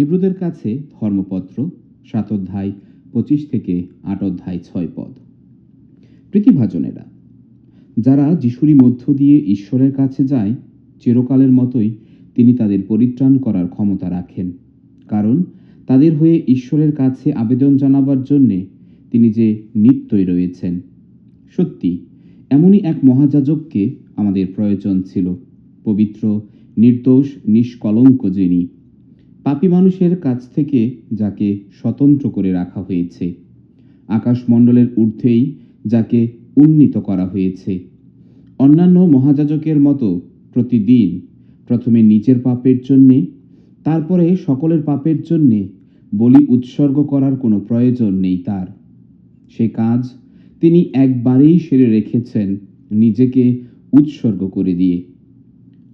হিব্রুদের কাছে ধর্মপত্র, সাত অধ্যায়, পঁচিশ থেকে আট অধ্যায়, ছয় পদ। প্রীতিভাজনেরা, যারা যিশুরই মধ্য দিয়ে ঈশ্বরের কাছে যায়, চিরকালের মতোই তিনি তাদের পরিত্রাণ করার ক্ষমতা রাখেন। কারণ তাদের হয়ে ঈশ্বরের কাছে আবেদন জানাবার জন্যে তিনি যে নিত্যই রয়েছেন। সত্যি, এমনই এক মহাযাজককে আমাদের প্রয়োজন ছিল, পবিত্র, নির্দোষ, নিষ্কলঙ্ক যিনি পাপী মানুষের কাছ থেকে যাকে স্বতন্ত্র করে রাখা হয়েছে। আকাশমণ্ডলের ঊর্ধ্বেই যাকে উন্নীত করা হয়েছে। অন্যান্য মহাযাজকের মতো প্রতিদিন প্রথমে নিজের পাপের জন্যে, তারপরে সকলের পাপের জন্যে বলি উৎসর্গ করার কোনো প্রয়োজন নেই তার। সে কাজ তিনি একবারেই সেরে রেখেছেন নিজেকে উৎসর্গ করে দিয়ে।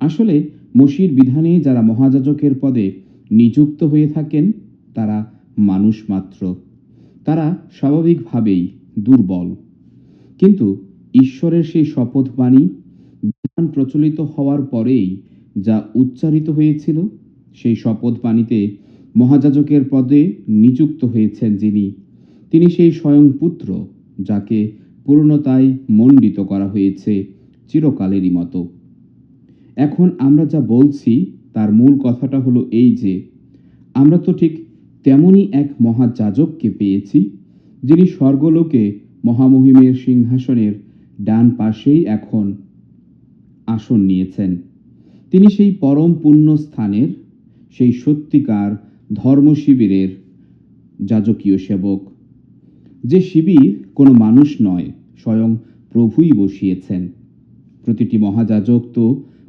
আসলে মসির বিধানে যারা মহাযাজকের পদে নিযুক্ত হয়ে থাকেন তারা মানুষ মাত্র। তারা স্বাভাবিকভাবেই দুর্বল। কিন্তু ঈশ্বরের সেই শপথ বাণী বিধান প্রচলিত হওয়ার পরেই যা উচ্চারিত হয়েছিল, সেই শপথ বাণীতে পদে নিযুক্ত হয়েছেন যিনি। তিনি সেই স্বয়ং পুত্র যাকে পূর্ণতায় মণ্ডিত করা হয়েছে চিরকালেরই মতো। এখন আমরা যা বলছি তার মূল কথাটা হলো এই যে, আমরা তো ঠিক তেমনই এক মহাযাজককে পেয়েছি, যিনি স্বর্গলোকে মহামহিমের সিংহাসনের ডান পাশেই এখন আসন নিয়েছেন। তিনি সেই পরম পুণ্য স্থানের, সেই সত্যিকার ধর্ম শিবিরের যাজকীয় সেবক, যে শিবির কোনো মানুষ নয়, স্বয়ং প্রভুই বসিয়েছেন। প্রতিটি মহাযাজক তো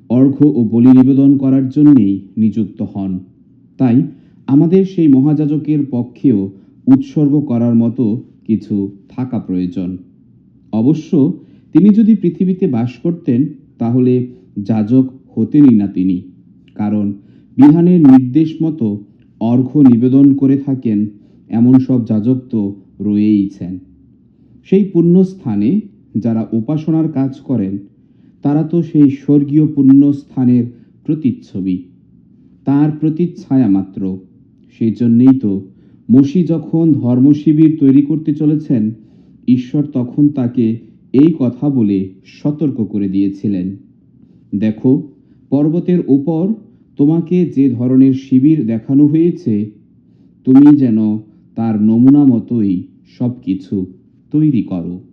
অর্ঘ্য ও বলি নিবেদন করার জন্যেই নিযুক্ত হন। তাই আমাদের সেই মহাযাজকের পক্ষেও উৎসর্গ করার মতো কিছু থাকা প্রয়োজন। অবশ্য তিনি যদি পৃথিবীতে বাস করতেন, তাহলে যাজক হতেনই না তিনি। কারণ বিধানের নির্দেশ মতো অর্ঘ্য নিবেদন করে থাকেন এমন সব যাজক তো রয়েইছেন। সেই পুণ্যস্থানে যারা উপাসনার কাজ করেন তারা তো সেই স্বর্গীয় পুণ্যস্থানের প্রতিচ্ছবি। তার প্রতিচ্ছায়া মাত্র। সেই জন্যেই তো মসি যখন ধর্মশিবির তৈরি করতে চলেছেন, ঈশ্বর তখন তাকে এই কথা বলে সতর্ক করে দিয়েছিলেন। দেখো, পর্বতের উপর তোমাকে যে ধরনের শিবির দেখানো হয়েছে, তুমি যেন তার নমুনা মতোই সব কিছু তৈরি করো।